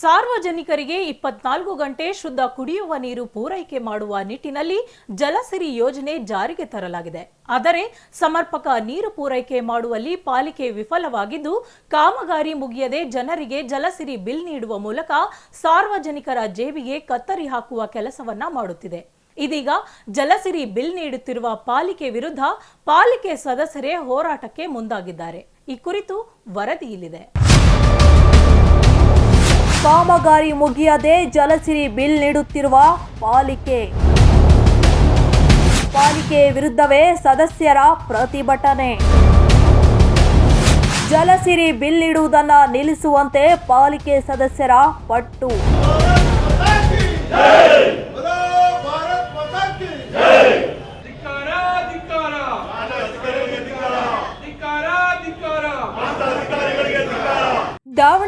ಸಾರ್ವಜನಿಕರಿಗೆ ಇಪ್ಪತ್ನಾಲ್ಕು ಗಂಟೆ ಶುದ್ಧ ಕುಡಿಯುವ ನೀರು ಪೂರೈಕೆ ಮಾಡುವ ನಿಟ್ಟಿನಲ್ಲಿ ಜಲಸಿರಿ ಯೋಜನೆ ಜಾರಿಗೆ ತರಲಾಗಿದೆ. ಆದರೆ ಸಮರ್ಪಕ ನೀರು ಪೂರೈಕೆ ಮಾಡುವಲ್ಲಿ ಪಾಲಿಕೆ ವಿಫಲವಾಗಿದ್ದು, ಕಾಮಗಾರಿ ಮುಗಿಯದೆ ಜನರಿಗೆ ಜಲಸಿರಿ ಬಿಲ್ ನೀಡುವ ಮೂಲಕ ಸಾರ್ವಜನಿಕರ ಜೇಬಿಗೆ ಕತ್ತರಿ ಹಾಕುವ ಕೆಲಸವನ್ನ ಮಾಡುತ್ತಿದೆ. ಇದೀಗ ಜಲಸಿರಿ ಬಿಲ್ ನೀಡುತ್ತಿರುವ ಪಾಲಿಕೆ ವಿರುದ್ಧ ಪಾಲಿಕೆ ಸದಸ್ಯರೇ ಹೋರಾಟಕ್ಕೆ ಮುಂದಾಗಿದ್ದಾರೆ. ಈ ಕುರಿತು ವರದಿ ಇಲ್ಲಿದೆ ಕಾಮಗಾರಿ ಮುಗಿಯದೆ ಜಲಸಿರಿ ಬಿಲ್ ನೀಡುತ್ತಿರುವ ಪಾಲಿಕೆ. ಪಾಲಿಕೆ ವಿರುದ್ಧವೇ ಸದಸ್ಯರ ಪ್ರತಿಭಟನೆ. ಜಲಸಿರಿ ಬಿಲ್ ನೀಡುವುದನ್ನು ನಿಲ್ಲಿಸುವಂತೆ ಪಾಲಿಕೆ ಸದಸ್ಯರ ಪಟ್ಟು.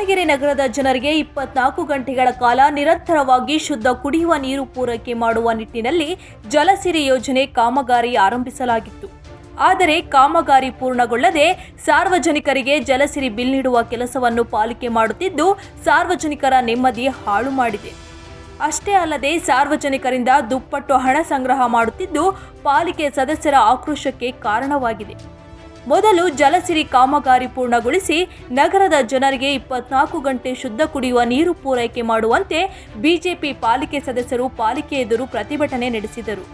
ದಾವಣಗೆರೆ ನಗರದ ಜನರಿಗೆ ಇಪ್ಪತ್ನಾಲ್ಕು ಗಂಟೆಗಳ ಕಾಲ ನಿರಂತರವಾಗಿ ಶುದ್ಧ ಕುಡಿಯುವ ನೀರು ಪೂರೈಕೆ ಮಾಡುವ ನಿಟ್ಟಿನಲ್ಲಿ ಜಲಸಿರಿ ಯೋಜನೆ ಕಾಮಗಾರಿ ಆರಂಭಿಸಲಾಗಿತ್ತು. ಆದರೆ ಕಾಮಗಾರಿ ಪೂರ್ಣಗೊಳ್ಳದೆ ಸಾರ್ವಜನಿಕರಿಗೆ ಜಲಸಿರಿ ಬಿಲ್ ನೀಡುವ ಕೆಲಸವನ್ನು ಪಾಲಿಕೆ ಮಾಡುತ್ತಿದ್ದು, ಸಾರ್ವಜನಿಕರ ನೆಮ್ಮದಿ ಹಾಳು ಮಾಡಿದೆ. ಅಷ್ಟೇ ಅಲ್ಲದೆ ಸಾರ್ವಜನಿಕರಿಂದ ದುಪ್ಪಟ್ಟು ಹಣ ಸಂಗ್ರಹ ಮಾಡುತ್ತಿದ್ದು, ಪಾಲಿಕೆ ಸದಸ್ಯರ ಆಕ್ರೋಶಕ್ಕೆ ಕಾರಣವಾಗಿದೆ. ಮೊದಲು ಜಲಸಿರಿ ಕಾಮಗಾರಿ ಪೂರ್ಣಗೊಳಿಸಿ ನಗರದ ಜನರಿಗೆ ಇಪ್ಪತ್ನಾಲ್ಕು ಗಂಟೆ ಶುದ್ಧ ಕುಡಿಯುವ ನೀರು ಪೂರೈಕೆ ಮಾಡುವಂತೆ ಬಿಜೆಪಿ ಪಾಲಿಕೆ ಸದಸ್ಯರು ಪಾಲಿಕೆ ಎದುರು ಪ್ರತಿಭಟನೆ ನಡೆಸಿದರು.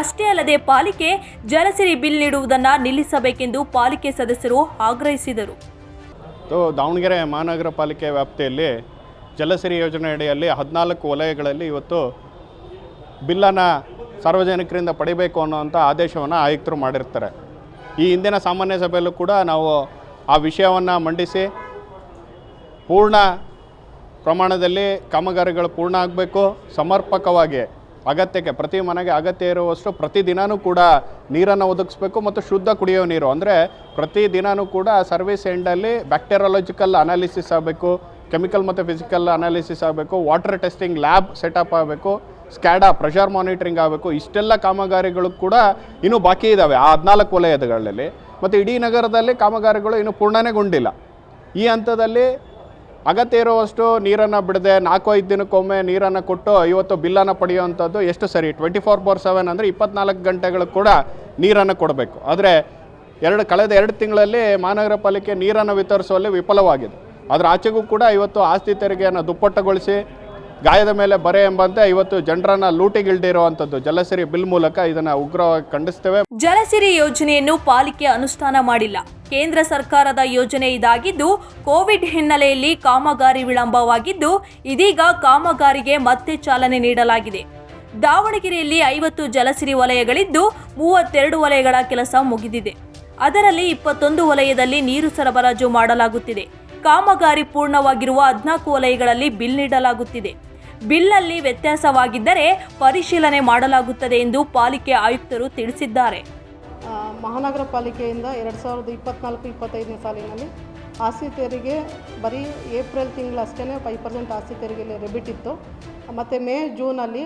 ಅಷ್ಟೇ ಅಲ್ಲದೆ ಪಾಲಿಕೆ ಜಲಸಿರಿ ಬಿಲ್ ನೀಡುವುದನ್ನು ನಿಲ್ಲಿಸಬೇಕೆಂದು ಪಾಲಿಕೆ ಸದಸ್ಯರು ಆಗ್ರಹಿಸಿದರು. ದಾವಣಗೆರೆ ಮಹಾನಗರ ಪಾಲಿಕೆ ವ್ಯಾಪ್ತಿಯಲ್ಲಿ ಜಲಸಿರಿ ಯೋಜನೆ ಅಡಿಯಲ್ಲಿ ಹದಿನಾಲ್ಕು ವಲಯಗಳಲ್ಲಿ ಇವತ್ತು ಬಿಲ್ಲನ್ನು ಸಾರ್ವಜನಿಕರಿಂದ ಪಡಿಬೇಕು ಅನ್ನೋವಂಥ ಆದೇಶವನ್ನು ಆಯುಕ್ತರು ಮಾಡಿರ್ತಾರೆ. ಈ ಹಿಂದಿನ ಸಾಮಾನ್ಯ ಸಭೆಯಲ್ಲೂ ಕೂಡ ನಾವು ಆ ವಿಷಯವನ್ನು ಮಂಡಿಸಿ ಪೂರ್ಣ ಪ್ರಮಾಣದಲ್ಲಿ ಕಾಮಗಾರಿಗಳು ಪೂರ್ಣ ಆಗಬೇಕು. ಸಮರ್ಪಕವಾಗಿ ಅಗತ್ಯಕ್ಕೆ, ಪ್ರತಿ ಮನೆಗೆ ಅಗತ್ಯ ಇರುವಷ್ಟು ಪ್ರತಿದಿನವೂ ಕೂಡ ನೀರನ್ನು ಒದಗಿಸ್ಬೇಕು ಮತ್ತು ಶುದ್ಧ ಕುಡಿಯೋ ನೀರು. ಅಂದರೆ ಪ್ರತಿದಿನವೂ ಕೂಡ ಸರ್ವಿಸ್ ಎಂಡಲ್ಲಿ ಬ್ಯಾಕ್ಟೀರಿಯಾಲಜಿಕಲ್ ಅನಾಲಿಸಿಸ್ ಆಗಬೇಕು ಕೆಮಿಕಲ್ ಮತ್ತು ಫಿಸಿಕಲ್ ಅನಾಲಿಸಿಸ್ ಆಗಬೇಕು ವಾಟರ್ ಟೆಸ್ಟಿಂಗ್ ಲ್ಯಾಬ್ ಸೆಟಪ್ ಆಗಬೇಕು. ಸ್ಕ್ಯಾಡಾ ಪ್ರೆಷರ್ ಮಾನಿಟರಿಂಗ್ ಆಗಬೇಕು. ಇಷ್ಟೆಲ್ಲ ಕಾಮಗಾರಿಗಳು ಕೂಡ ಇನ್ನೂ ಬಾಕಿ ಇದ್ದಾವೆ ಆ ಹದಿನಾಲ್ಕು ವಲಯದಗಳಲ್ಲಿ. ಮತ್ತು ಇಡೀ ನಗರದಲ್ಲಿ ಕಾಮಗಾರಿಗಳು ಇನ್ನೂ ಪೂರ್ಣನೆಗೊಂಡಿಲ್ಲ. ಈ ಹಂತದಲ್ಲಿ ಅಗತ್ಯ ಇರುವಷ್ಟು ನೀರನ್ನು ಬಿಡದೆ ನಾಲ್ಕು ಐದು ದಿನಕ್ಕೊಮ್ಮೆ ನೀರನ್ನು ಕೊಟ್ಟು ಇವತ್ತು ಬಿಲ್ಲನ್ನು ಪಡೆಯುವಂಥದ್ದು ಎಷ್ಟು ಸರಿ? ಟ್ವೆಂಟಿ ಫೋರ್ ಫೋರ್ ಸೆವೆನ್ ಅಂದರೆ ಇಪ್ಪತ್ನಾಲ್ಕು ಗಂಟೆಗಳು ಕೂಡ ನೀರನ್ನು ಕೊಡಬೇಕು. ಆದರೆ ಎರಡು ಕಳೆದ ಎರಡು ತಿಂಗಳಲ್ಲಿ ಮಹಾನಗರ ಪಾಲಿಕೆ ನೀರನ್ನು ವಿತರಿಸುವಲ್ಲಿ ವಿಫಲವಾಗಿದೆ. ಅದರ ಆಚೆಗೂ ಕೂಡ ಇವತ್ತು ಆಸ್ತಿ ತೆರಿಗೆಯನ್ನು ದುಪ್ಪಟ್ಟುಗೊಳಿಸಿ ಗಾಯದ ಮೇಲೆ ಬರೆ ಎಂಬಂತೆ ಇವತ್ತು ಜನರನ್ನ ಲೂಟಿಗಿಲ್ಡಿರುವಂಥದ್ದು ಜಲಸಿರಿ ಬಿಲ್ ಮೂಲಕ ಇದನ್ನ ಉಗ್ರವಾಗಿ ಖಂಡಿಸ್ತೇವೆ. ಜಲಸಿರಿ ಯೋಜನೆಯನ್ನು ಪಾಲಿಕೆ ಅನುಷ್ಠಾನ ಮಾಡಿಲ್ಲ. ಕೇಂದ್ರ ಸರ್ಕಾರದ ಯೋಜನೆ ಇದಾಗಿದ್ದು, ಕೋವಿಡ್ ಹಿನ್ನೆಲೆಯಲ್ಲಿ ಕಾಮಗಾರಿ ವಿಳಂಬವಾಗಿದ್ದು, ಇದೀಗ ಕಾಮಗಾರಿಗೆ ಮತ್ತೆ ಚಾಲನೆ ನೀಡಲಾಗಿದೆ. ದಾವಣಗೆರೆಯಲ್ಲಿ ಐವತ್ತು ಜಲಸಿರಿ ವಲಯಗಳಿದ್ದು, ಮೂವತ್ತೆರಡು ವಲಯಗಳ ಕೆಲಸ ಮುಗಿದಿದೆ. ಅದರಲ್ಲಿ ಇಪ್ಪತ್ತೊಂದು ವಲಯದಲ್ಲಿ ನೀರು ಸರಬರಾಜು ಮಾಡಲಾಗುತ್ತಿದೆ. ಕಾಮಗಾರಿ ಪೂರ್ಣವಾಗಿರುವ ಹದಿನಾಲ್ಕು ವಲಯಗಳಲ್ಲಿ ಬಿಲ್ ನೀಡಲಾಗುತ್ತಿದೆ. ಬಿಲ್ನಲ್ಲಿ ವ್ಯತ್ಯಾಸವಾಗಿದ್ದರೆ ಪರಿಶೀಲನೆ ಮಾಡಲಾಗುತ್ತದೆ ಎಂದು ಪಾಲಿಕೆ ಆಯುಕ್ತರು ತಿಳಿಸಿದ್ದಾರೆ. ಮಹಾನಗರ ಪಾಲಿಕೆಯಿಂದ ಎರಡು ಸಾವಿರದ ಇಪ್ಪತ್ನಾಲ್ಕು ಇಪ್ಪತ್ತೈದನೇ ಸಾಲಿನಲ್ಲಿ ಆಸ್ತಿ ತೆರಿಗೆ ಬರೀ ಏಪ್ರಿಲ್ ತಿಂಗಳಷ್ಟೇ ಫೈವ್ ಪರ್ಸೆಂಟ್ ಆಸ್ತಿ ತೆರಿಗೆಯಲ್ಲಿ ರೆಬಿಟ್ ಇತ್ತು. ಮತ್ತು ಮೇ ಜೂನಲ್ಲಿ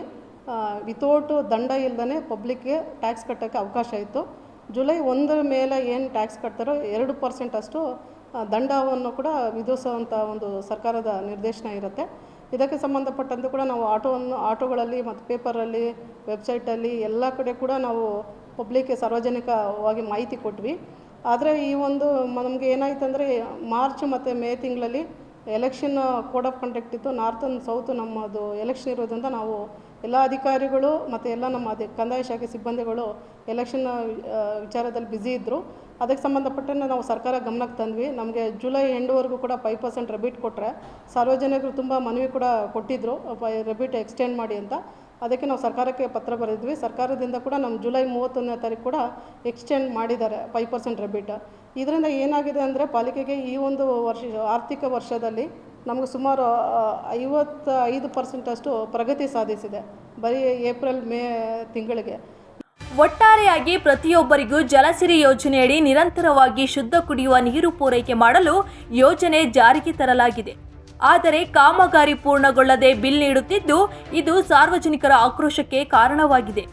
ವಿತೌಟ್ ದಂಡ ಇಲ್ಲದೇ ಪಬ್ಲಿಕ್ಗೆ ಟ್ಯಾಕ್ಸ್ ಕಟ್ಟೋಕ್ಕೆ ಅವಕಾಶ ಇತ್ತು. ಜುಲೈ ಒಂದರ ಮೇಲೆ ಏನು ಟ್ಯಾಕ್ಸ್ ಕಟ್ತಾರೋ ಎರಡು ಪರ್ಸೆಂಟ್ ಅಷ್ಟು ದಂಡವನ್ನು ಕೂಡ ವಿಧಿಸುವಂಥ ಒಂದು ಸರ್ಕಾರದ ನಿರ್ದೇಶನ ಇರುತ್ತೆ. ಇದಕ್ಕೆ ಸಂಬಂಧಪಟ್ಟಂತೆ ಕೂಡ ನಾವು ಆಟೋವನ್ನು, ಆಟೋಗಳಲ್ಲಿ ಮತ್ತು ಪೇಪರಲ್ಲಿ, ವೆಬ್ಸೈಟಲ್ಲಿ ಎಲ್ಲ ಕಡೆ ಕೂಡ ನಾವು ಪಬ್ಲಿಕ್ಗೆ ಸಾರ್ವಜನಿಕವಾಗಿ ಮಾಹಿತಿ ಕೊಟ್ವಿ. ಆದರೆ ಈ ಒಂದು ನಮಗೆ ಏನಾಯಿತು ಅಂದರೆ ಮಾರ್ಚ್ ಮತ್ತು ಮೇ ತಿಂಗಳಲ್ಲಿ ಎಲೆಕ್ಷನ್ ಕೋಡ್ ಆಫ್ ಕಂಡಕ್ಟ್ ಇತ್ತು. ನಾರ್ತ್ ಆ್ಯಂಡ್ ಸೌತ್ ನಮ್ಮದು ಎಲೆಕ್ಷನ್ ಇರೋದ್ರಿಂದ ನಾವು ಎಲ್ಲ ಅಧಿಕಾರಿಗಳು ಮತ್ತು ಎಲ್ಲ ನಮ್ಮ ಅದೇ ಕಂದಾಯ ಶಾಖೆ ಸಿಬ್ಬಂದಿಗಳು ಎಲೆಕ್ಷನ್ ವಿಚಾರದಲ್ಲಿ ಬ್ಯುಸಿ ಇದ್ದರು ಅದಕ್ಕೆ ಸಂಬಂಧಪಟ್ಟಂತೆ ನಾವು ಸರ್ಕಾರ ಗಮನಕ್ಕೆ ತಂದ್ವಿ. ನಮಗೆ ಜುಲೈ ಎಂಡ್ವರೆಗೂ ಕೂಡ ಫೈವ್ ಪರ್ಸೆಂಟ್ ರೆಬಿಟ್ ಕೊಟ್ಟರೆ ಸಾರ್ವಜನಿಕರು ತುಂಬ ಮನವಿ ಕೂಡ ಕೊಟ್ಟಿದ್ದರು ರೆಬಿಟ್ ಎಕ್ಸ್ಟೆಂಡ್ ಮಾಡಿ ಅಂತ. ಅದಕ್ಕೆ ನಾವು ಸರ್ಕಾರಕ್ಕೆ ಪತ್ರ ಬರೆದ್ವಿ. ಸರ್ಕಾರದಿಂದ ಕೂಡ ನಮ್ಮ ಜುಲೈ ಮೂವತ್ತೊಂದನೇ ತಾರೀಕು ಕೂಡ ಎಕ್ಸ್ಟೆಂಡ್ ಮಾಡಿದ್ದಾರೆ ಫೈವ್ ಪರ್ಸೆಂಟ್ ರೆಬಿಟ್ ಇದರಿಂದ ಏನಾಗಿದೆ ಅಂದರೆ ಪಾಲಿಕೆಗೆ ಈ ಒಂದು ವರ್ಷ, ಆರ್ಥಿಕ ವರ್ಷದಲ್ಲಿ ನಮಗೆ ಸುಮಾರು ಐವತ್ತೈದು ಪರ್ಸೆಂಟಷ್ಟು ಪ್ರಗತಿ ಸಾಧಿಸಿದೆ ಬರೀ ಏಪ್ರಿಲ್ ಮೇ ತಿಂಗಳಿಗೆ. ಒಟ್ಟಾರೆಯಾಗಿ ಪ್ರತಿಯೊಬ್ಬರಿಗೂ ಜಲಸಿರಿ ಯೋಜನೆಯಡಿ ನಿರಂತರವಾಗಿ ಶುದ್ಧ ಕುಡಿಯುವ ನೀರು ಪೂರೈಕೆ ಮಾಡಲು ಯೋಜನೆ ಜಾರಿಗೆ ತರಲಾಗಿದೆ. ಆದರೆ ಕಾಮಗಾರಿ ಪೂರ್ಣಗೊಳ್ಳದೆ ಬಿಲ್ ನೀಡುತ್ತಿದ್ದು, ಇದು ಸಾರ್ವಜನಿಕರ ಆಕ್ರೋಶಕ್ಕೆ ಕಾರಣವಾಗಿದೆ.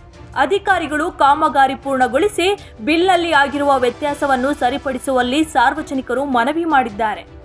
ಅಧಿಕಾರಿಗಳು ಕಾಮಗಾರಿ ಪೂರ್ಣಗೊಳಿಸಿ ಬಿಲ್ನಲ್ಲಿ ಆಗಿರುವ ವ್ಯತ್ಯಾಸವನ್ನು ಸರಿಪಡಿಸುವಲ್ಲಿ ಸಾರ್ವಜನಿಕರು ಮನವಿ ಮಾಡಿದ್ದಾರೆ.